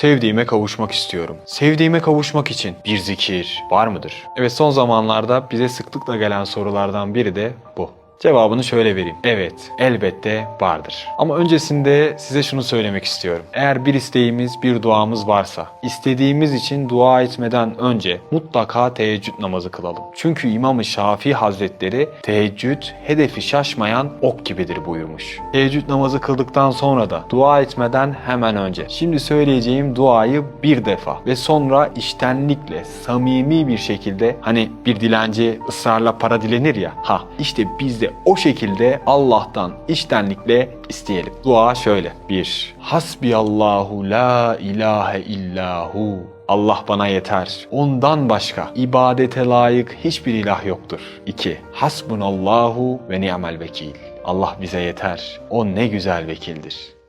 Sevdiğime kavuşmak istiyorum. Sevdiğime kavuşmak için bir zikir var mıdır? Evet son zamanlarda bize sıklıkla gelen sorulardan biri de bu. Cevabını şöyle vereyim. Evet, elbette vardır. Ama öncesinde size şunu söylemek istiyorum. Eğer bir isteğimiz, bir duamız varsa, istediğimiz için dua etmeden önce mutlaka teheccüd namazı kılalım. Çünkü İmam-ı Şafii Hazretleri teheccüd hedefi şaşmayan ok gibidir buyurmuş. Teheccüd namazı kıldıktan sonra da dua etmeden hemen önce. Şimdi söyleyeceğim duayı bir defa ve sonra iştenlikle, samimi bir şekilde hani bir dilenci ısrarla para dilenir ya. Ha işte biz de o şekilde Allah'tan iştenlikle isteyelim. Dua şöyle. 1. Hasbiyallahu la ilahe illahu. Allah bana yeter. Ondan başka ibadete layık hiçbir ilah yoktur. 2. Hasbunallahu ve ni'mel vekil. Allah bize yeter. O ne güzel vekildir.